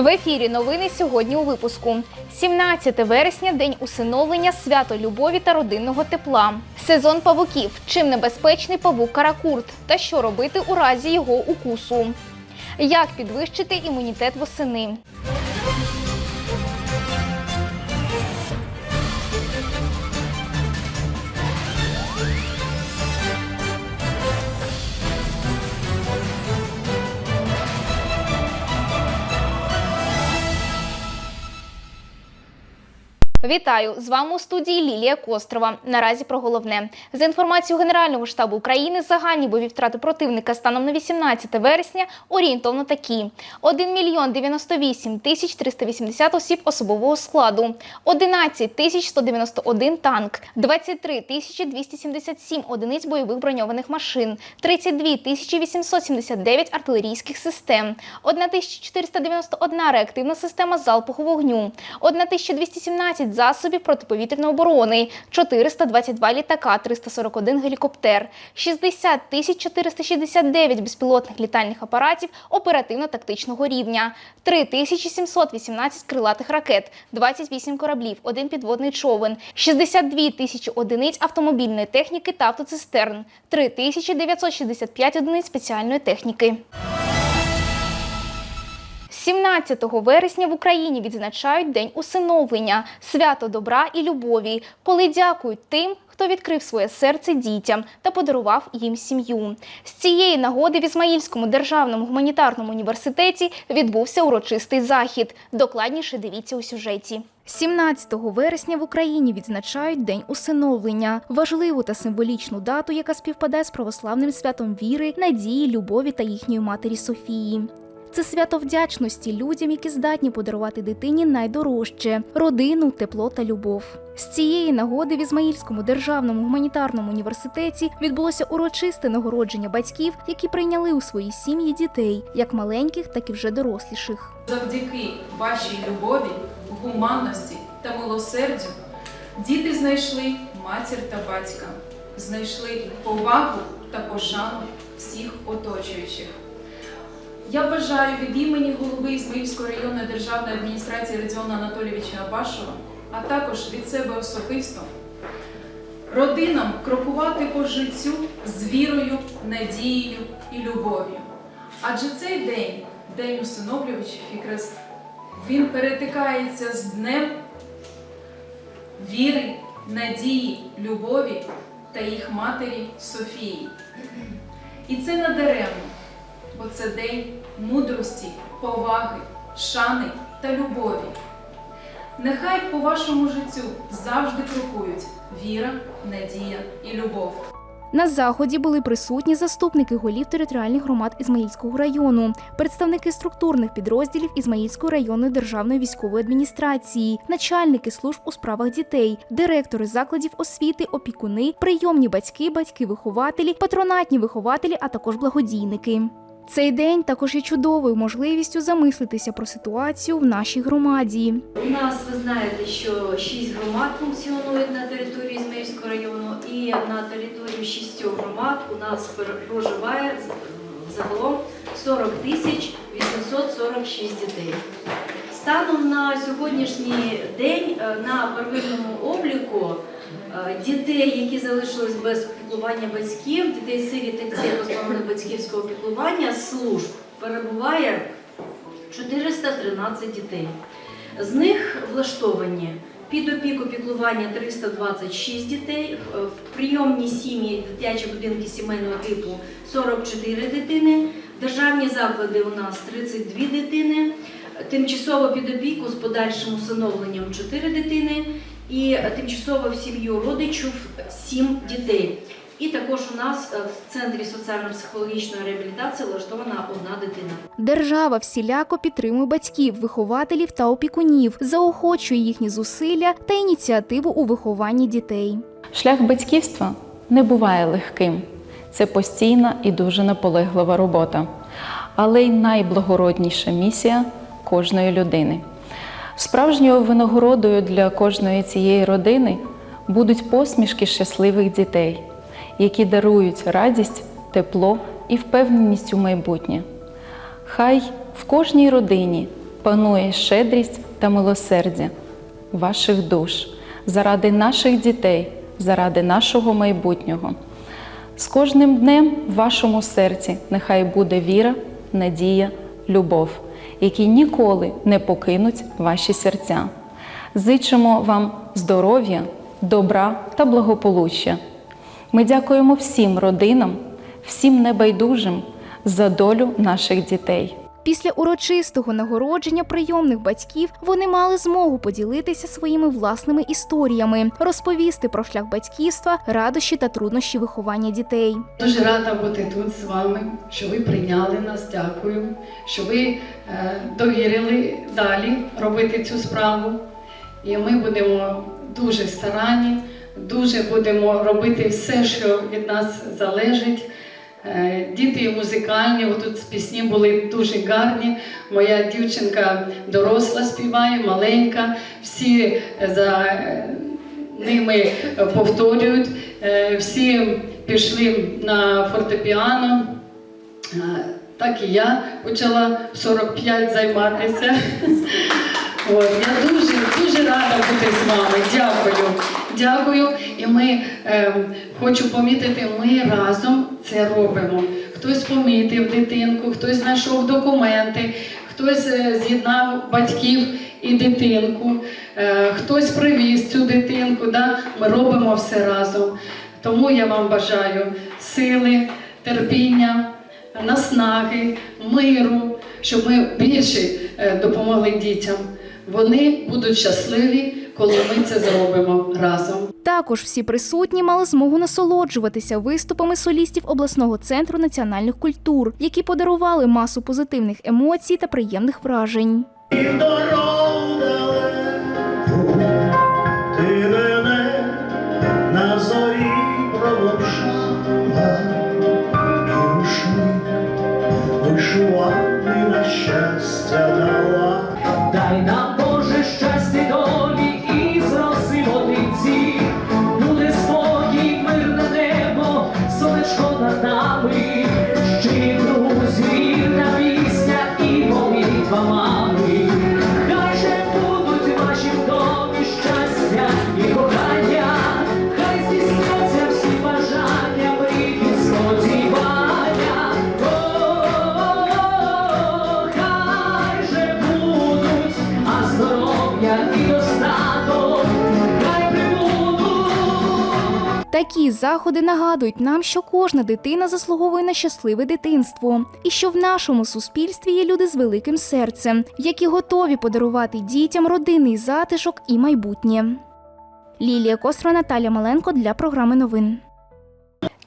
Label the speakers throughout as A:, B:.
A: В ефірі новини сьогодні у випуску. 17 вересня день усиновлення, свято любові та родинного тепла. Сезон павуків. Чим небезпечний павук каракурт та що робити у разі його укусу. Як підвищити імунітет восени? Вітаю! З вами у студії Лілія Кострова. Наразі про головне. За інформацією Генерального штабу України. Загальні бойові втрати противника станом на 18 вересня орієнтовно такі: 1 мільйон 98 тисяч 380 осіб особового складу, 11 тисяч 191 танк, 23 тисячі 277 одиниць бойових броньованих машин, 32 тисячі 879 артилерійських систем, 1491 реактивна система залпового вогню, 1217 засобів протиповітряної оборони, 422 літака, 341 гелікоптер, 60 тисяч 469 безпілотних літальних апаратів оперативно-тактичного рівня, 3718 крилатих ракет, 28 кораблів, один підводний човен, 62 тисячі одиниць автомобільної техніки та автоцистерн, 3965 одиниць спеціальної техніки. 17 вересня в Україні відзначають День усиновлення, свято добра і любові, коли дякують тим, хто відкрив своє серце дітям та подарував їм сім'ю. З цієї нагоди в Ізмаїльському державному гуманітарному університеті відбувся урочистий захід. Докладніше дивіться у сюжеті. 17 вересня в Україні відзначають День усиновлення, важливу та символічну дату, яка співпадає з православним святом віри, надії, любові та їхньої матері Софії. Це свято вдячності людям, які здатні подарувати дитині найдорожче родину, тепло та любов. З цієї нагоди в Ізмаїльському державному гуманітарному університеті відбулося урочисте нагородження батьків, які прийняли у свої сім'ї дітей, як маленьких, так і вже доросліших.
B: Завдяки вашій любові, гуманності та милосердю діти знайшли матір та батька, знайшли повагу та пошану всіх оточуючих. Я бажаю від імені голови Ізмаїльської районної державної адміністрації Родіона Анатолійовича Абашова, а також від себе особисто, родинам крокувати по життю з вірою, надією і любов'ю. Адже цей день, День усиновлювачів, якраз він перетикається з днем віри, надії, любові та їх матері Софії. І це надаремно, бо це день мудрості, поваги, шани та любові. Нехай по вашому життю завжди крокують віра, надія і любов.
A: На заході були присутні заступники голів територіальних громад Ізмаїльського району, представники структурних підрозділів Ізмаїльської районної державної військової адміністрації, начальники служб у справах дітей, директори закладів освіти, опікуни, прийомні батьки, батьки-вихователі, патронатні вихователі, а також благодійники. Цей день також є чудовою можливістю замислитися про ситуацію в нашій громаді.
C: У нас ви знаєте, що шість громад функціонують на території Ізмаїльського району, і на території шістьох громад у нас проживає загалом 40 тисяч 846 дітей. Станом на сьогоднішній день е, на первинному обліку дітей, які залишились без піклування батьків, дітей сиріт та дітей позбавлених батьківського піклування служб перебуває 413 дітей. З них влаштовані під опіку піклування 326 дітей, в- в прийомні сім'ї, дитячі будинки сімейного типу 44 дитини, державні заклади у нас 32 дитини, тимчасово під опіку з подальшим усиновленням 4 дитини і тимчасово в сім'ю родичів 7 дітей. І також у нас е, в центрі соціально-психологічної реабілітації влаштована одна дитина.
A: Держава всіляко підтримує батьків, вихователів та опікунів, заохочує їхні зусилля та ініціативу у вихованні дітей.
D: Шлях батьківства не буває легким. Це постійна і дуже наполеглива робота, але й найблагородніша місія кожної людини. Справжньою винагородою для кожної цієї родини будуть посмішки щасливих дітей, які дарують радість, тепло і впевненість у майбутнє. Хай в кожній родині панує щедрість та милосердя ваших душ заради наших дітей, заради нашого майбутнього. З кожним днем в вашому серці нехай буде віра, надія, любов, які ніколи не покинуть ваші серця. Зичимо вам здоров'я, добра та благополуччя. Ми дякуємо всім родинам, всім небайдужим за долю наших дітей.
A: Після урочистого нагородження прийомних батьків вони мали змогу поділитися своїми власними історіями, розповісти про шлях батьківства, радощі та труднощі виховання дітей.
E: Дуже рада бути тут з вами, що ви прийняли нас. Дякую, що ви е, довірили далі робити цю справу. І ми будемо дуже старанні, дуже будемо робити все, що від нас залежить. Е, Діти музикальні, отут пісні були дуже гарні. Моя дівчинка доросла співає, маленька. Всі за е, ними повторюють. Е, Всі пішли на фортепіано. Е, Так і я почала в 45 займатися. От, я дуже дуже рада бути з вами. Дякую. Дякую. І ми е, хочу помітити, ми разом це робимо. Хтось помітив дитинку, хтось знайшов документи, хтось е, з'єднав батьків і дитинку, е, хтось привіз цю дитинку. Да? Ми робимо все разом. Тому я вам бажаю сили, терпіння, наснаги, миру, щоб ми більше е, допомогли дітям. Вони будуть щасливі, коли ми це зробимо разом.
A: Також всі присутні мали змогу насолоджуватися виступами солістів обласного центру національних культур, які подарували масу позитивних емоцій та приємних вражень. Такі заходи нагадують нам, що кожна дитина заслуговує на щасливе дитинство, і що в нашому суспільстві є люди з великим серцем, які готові подарувати дітям родинний затишок і майбутнє. Лілія Костро, Наталя Маленко для програми новин.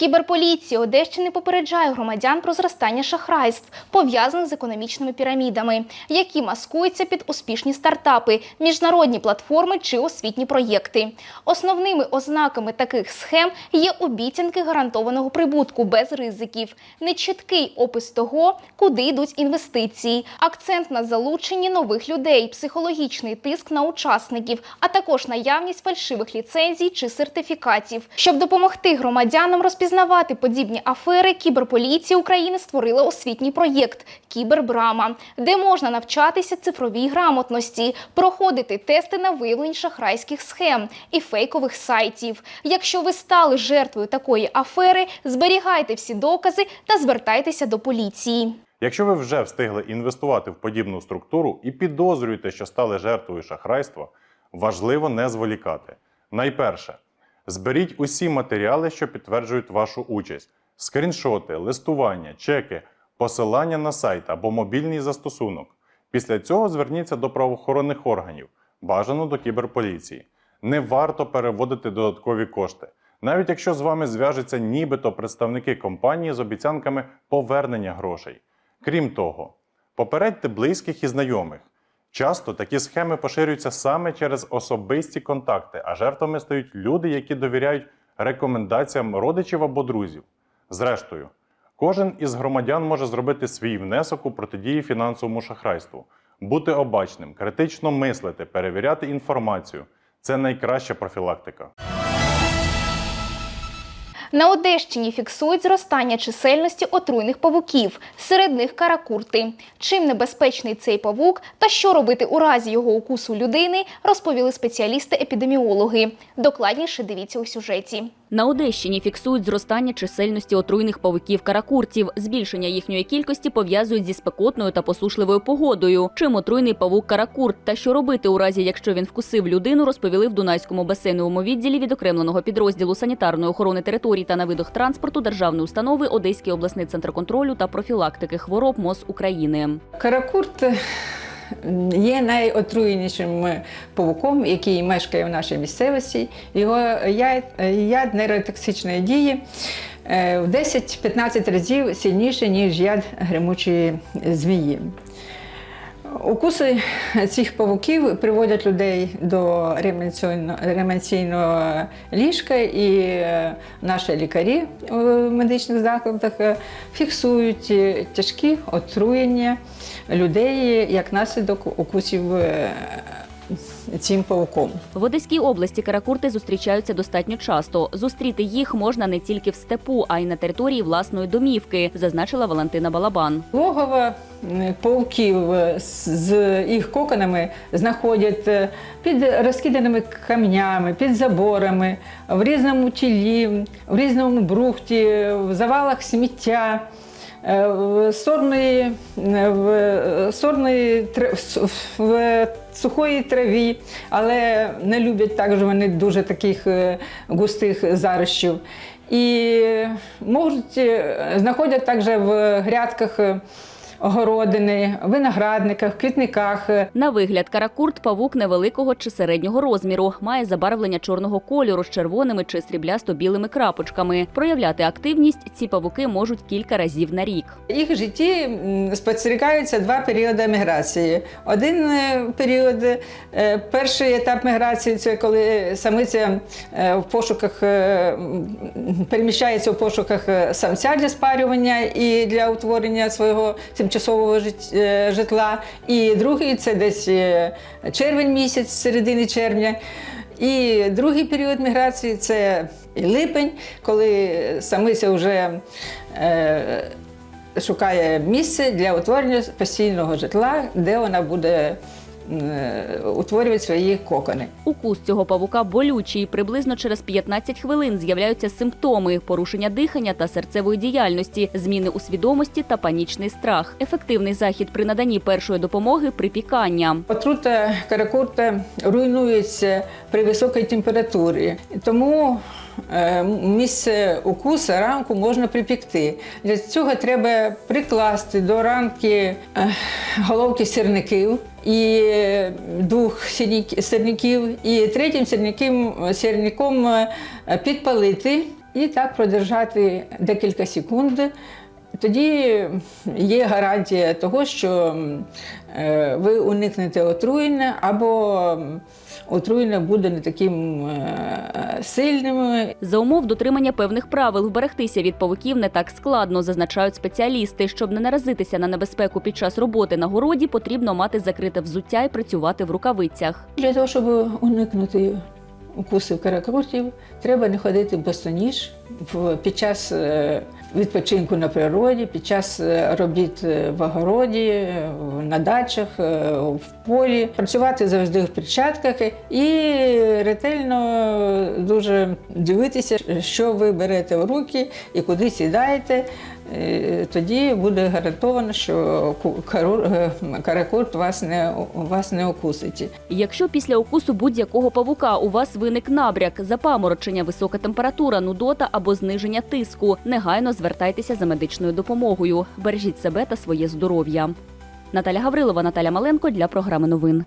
A: Кіберполіція Одещини попереджає громадян про зростання шахрайств, пов'язаних з економічними пірамідами, які маскуються під успішні стартапи, міжнародні платформи чи освітні проєкти. Основними ознаками таких схем є обіцянки гарантованого прибутку без ризиків, нечіткий опис того, куди йдуть інвестиції, акцент на залученні нових людей, психологічний тиск на учасників, а також наявність фальшивих ліцензій чи сертифікатів. Щоб допомогти громадянам розпізнавати подібні афери, кіберполіція України створила освітній проєкт Кібербрама, де можна навчатися цифровій грамотності, проходити тести на виявлення шахрайських схем і фейкових сайтів. Якщо ви стали жертвою такої афери, зберігайте всі докази та звертайтеся до поліції.
F: Якщо ви вже встигли інвестувати в подібну структуру і підозрюєте, що стали жертвою шахрайства, важливо не зволікати. Найперше, зберіть усі матеріали, що підтверджують вашу участь: скріншоти, листування, чеки, посилання на сайт або мобільний застосунок. Після цього зверніться до правоохоронних органів, бажано до кіберполіції. Не варто переводити додаткові кошти, навіть якщо з вами зв'яжуться нібито представники компанії з обіцянками повернення грошей. Крім того, попередьте близьких і знайомих. Часто такі схеми поширюються саме через особисті контакти, а жертвами стають люди, які довіряють рекомендаціям родичів або друзів. Зрештою, кожен із громадян може зробити свій внесок у протидії фінансовому шахрайству, бути обачним, критично мислити, перевіряти інформацію це найкраща профілактика.
A: На Одещині фіксують зростання чисельності отруйних павуків, серед них каракурти. Чим небезпечний цей павук та що робити у разі його укусу людини, розповіли спеціалісти-епідеміологи. Докладніше дивіться у сюжеті.
G: На Одещині фіксують зростання чисельності отруйних павуків каракуртів. Збільшення їхньої кількості пов'язують зі спекотною та посушливою погодою. Чим отруйний павук каракурт та що робити у разі, якщо він вкусив людину, розповіли в Дунайському басейновому відділі відокремленого підрозділу санітарної охорони територій та на видах транспорту державної установи Одеський обласний центр контролю та профілактики хвороб МОЗ України.
H: Каракурт е, є найотруєнішим павуком, який мешкає в нашій місцевості. Його яд, нейротоксичної дії е, в 10-15 разів сильніше, ніж яд гримучої змії. Укуси цих павуків приводять людей до реанімаційно- реанімаційного ліжка, і е, наші лікарі в медичних закладах е, фіксують тяжкі отруєння людей як наслідок укусів е, цим павуком.
G: В Одеській області каракурти зустрічаються достатньо часто. Зустріти їх можна не тільки в степу, а й на території власної домівки, зазначила Валентина Балабан.
H: Логово м, пауків е, з- їх коконами знаходять е, під розкиданими камнями, під заборами, в різному тілі, в різному брухті, в завалах сміття. Е, В сорної, в сорної в сухої траві, але не люблять також вони дуже таких е, густих зарощів. І можуть е, знаходять також в грядках огородини, виноградниках, квітниках.
G: На вигляд, каракурт павук невеликого чи середнього розміру, має забарвлення чорного кольору з червоними чи сріблясто-білими крапочками. Проявляти активність ці павуки можуть кілька разів на рік.
H: В їх житті спостерігаються два періоди міграції. Один е, період, е, перший етап міграції це коли самиця е, в пошуках переміщається в пошуках самця для спарювання і для утворення свого тимчасового е, житла. І другий це десь е, червень місяць, середини червня. І другий період міграції це липень, коли самиця вже е, шукає місце для утворення постійного житла, де вона буде е, утворювати свої кокони.
G: Укус цього павука болючий. Приблизно через 15 хвилин з'являються симптоми: порушення дихання та серцевої діяльності, зміни у свідомості та панічний страх. Ефективний захід при наданні першої допомоги припікання.
H: Отрута каракурта руйнується при високій температурі, тому місце укусу ранку можна припікти. Для цього треба прикласти до ранки е, головки сірників і двох сірник- сірників, і третім сірником, е, підпалити і так продержати декілька секунд. Тоді є гарантія того, що е, ви уникнете отруєння або отруєння буде не таким е, сильним.
G: За умов дотримання певних правил вберегтися від павуків не так складно, зазначають спеціалісти. Щоб не наразитися на небезпеку під час роботи на городі, потрібно мати закрите взуття і працювати в рукавицях.
H: Для того, щоб уникнути укусів каракрутів, треба не ходити босоніж під час е, відпочинку на природі, під час е, робіт е, в огороді, е, на дачах, в полі. Працювати завжди в перчатках і ретельно дуже дивитися, що ви берете в руки і куди сідаєте. Тоді буде гарантовано, що е, каракурт вас не, вас не укусить.
G: Якщо після укусу будь-якого павука у вас виник набряк, запаморочення, висока температура, нудота або зниження тиску, негайно звертайтеся за медичною допомогою. Бережіть себе та своє здоров'я. Наталя Гаврилова, Наталя Маленко для програми новин.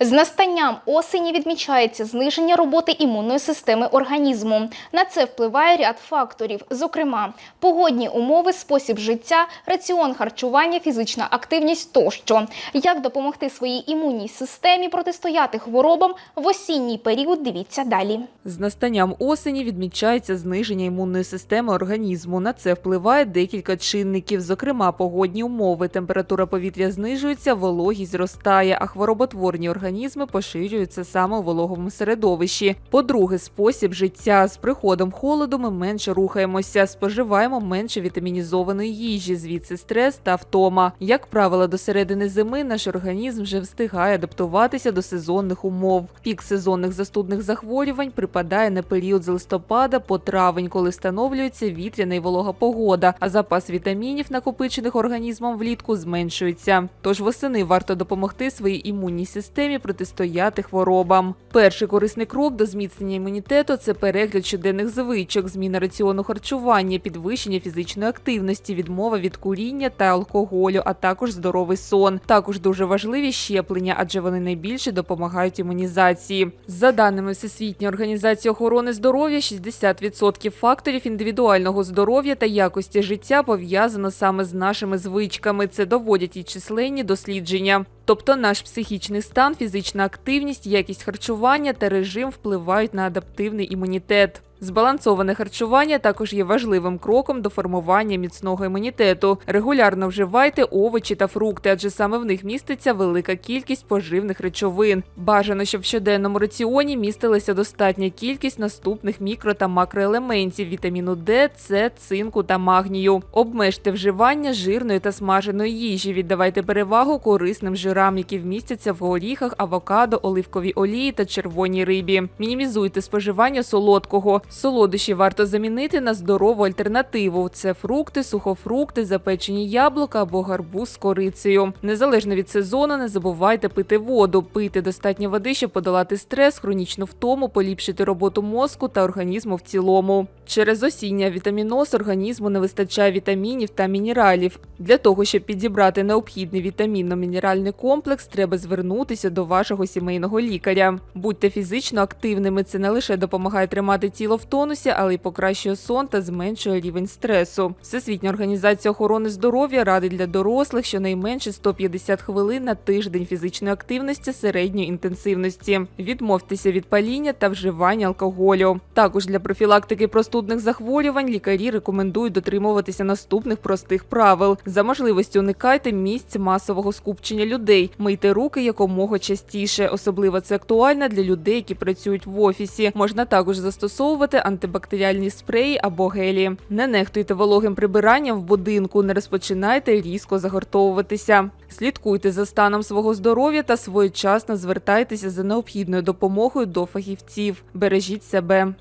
A: З настанням осені відмічається зниження роботи імунної системи організму. На це впливає ряд факторів, зокрема, погодні умови, спосіб життя, раціон харчування, фізична активність тощо. Як допомогти своїй імунній системі протистояти хворобам в осінній період? Дивіться далі.
I: З настанням осені відмічається зниження імунної системи організму. На це впливає декілька чинників, зокрема погодні умови. Температура повітря знижується, вологість зростає, а хвороботворні мікробні організми поширюються саме у вологому середовищі. По-друге, спосіб життя з приходом холоду ми менше рухаємося, споживаємо менше вітамінізованої їжі, звідси стрес та втома. Як правило, до середини зими наш організм вже встигає адаптуватися до сезонних умов. Пік сезонних застудних захворювань припадає на період з листопада по травень, коли встановлюється вітряна і волога погода, а запас вітамінів, накопичених організмом влітку, зменшується. Тож восени варто допомогти своїй імунній системі протистояти хворобам. Перший корисний крок до зміцнення імунітету це перегляд щоденних звичок, зміна раціону харчування, підвищення фізичної активності, відмова від куріння та алкоголю, а також здоровий сон. Також дуже важливі щеплення, адже вони найбільше допомагають імунізації. За даними Всесвітньої організації охорони здоров'я, 60% факторів індивідуального здоров'я та якості життя пов'язано саме з нашими звичками. Це доводять і численні дослідження. Тобто наш психічний стан, фізична активність, якість харчування та режим впливають на адаптивний імунітет. Збалансоване харчування також є важливим кроком до формування міцного імунітету. Регулярно вживайте овочі та фрукти, адже саме в них міститься велика кількість поживних речовин. Бажано, щоб в щоденному раціоні містилася достатня кількість наступних мікро та макроелементів вітаміну Д, С, цинку та магнію. Обмежте вживання жирної та смаженої їжі. Віддавайте перевагу корисним жирам, які вмістяться в горіхах, авокадо, оливковій олії та червоній рибі. Мінімізуйте споживання солодкого. Солодощі варто замінити на здорову альтернативу: це фрукти, сухофрукти, запечені яблука або гарбуз з корицею. Незалежно від сезону, не забувайте пити воду, пийте достатньо води, щоб подолати стрес, хронічну втому, поліпшити роботу мозку та організму в цілому. Через осіння вітаміноз організму не вистачає вітамінів та мінералів. Для того, щоб підібрати необхідний вітамінно-мінеральний комплекс, треба звернутися до вашого сімейного лікаря. Будьте фізично активними. Це не лише допомагає тримати тіло в тонусі, але й покращує сон та зменшує рівень стресу. Всесвітня організація охорони здоров'я радить для дорослих щонайменше 150 хвилин на тиждень фізичної активності середньої інтенсивності. Відмовтеся від паління та вживання алкоголю. Також для профілактики простудних захворювань лікарі рекомендують дотримуватися наступних простих правил. За можливості уникайте місць масового скупчення людей, мийте руки якомога частіше. Особливо це актуально для людей, які працюють в офісі. Можна також застосовувати антибактеріальні спреї або гелі. Не нехтуйте вологим прибиранням в будинку, не розпочинайте різко загортовуватися. Слідкуйте за станом свого здоров'я та своєчасно звертайтеся за необхідною допомогою до фахівців. Бережіть себе.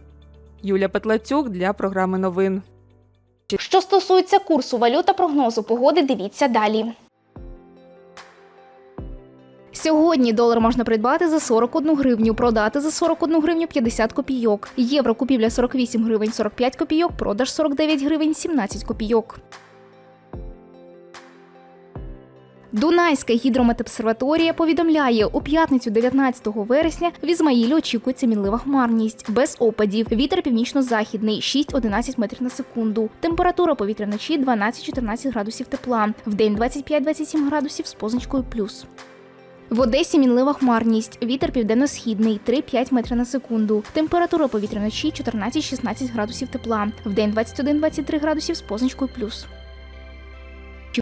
I: Юля Петлацюк для програми новин.
A: Що стосується курсу валют та прогнозу погоди, дивіться далі. Сьогодні долар можна придбати за 41 гривню, продати за 41 гривню 50 копійок. Євро купівля 48 гривень 45 копійок, продаж 49 гривень 17 копійок. Дунайська гідрометобсерваторія повідомляє, у п'ятницю 19 вересня в Ізмаїлі очікується мінлива хмарність, без опадів. Вітер північно-західний 6-11 метрів на секунду. Температура повітря вночі 12-14 градусів тепла. Вдень 25-27 градусів з позначкою плюс. В Одесі мінлива хмарність. Вітер південно-східний 3-5 метрів на секунду. Температура повітря вночі 14-16 градусів тепла. Вдень 21-23 градусів з позначкою плюс.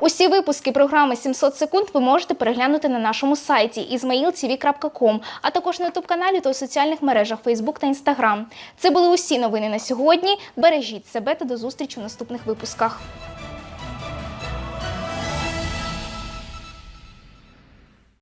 A: Усі випуски програми 700 секунд ви можете переглянути на нашому сайті izmailtv.com, а також на ютуб-каналі та у соціальних мережах Facebook та Instagram. Це були усі новини на сьогодні. Бережіть себе та до зустрічі у наступних випусках.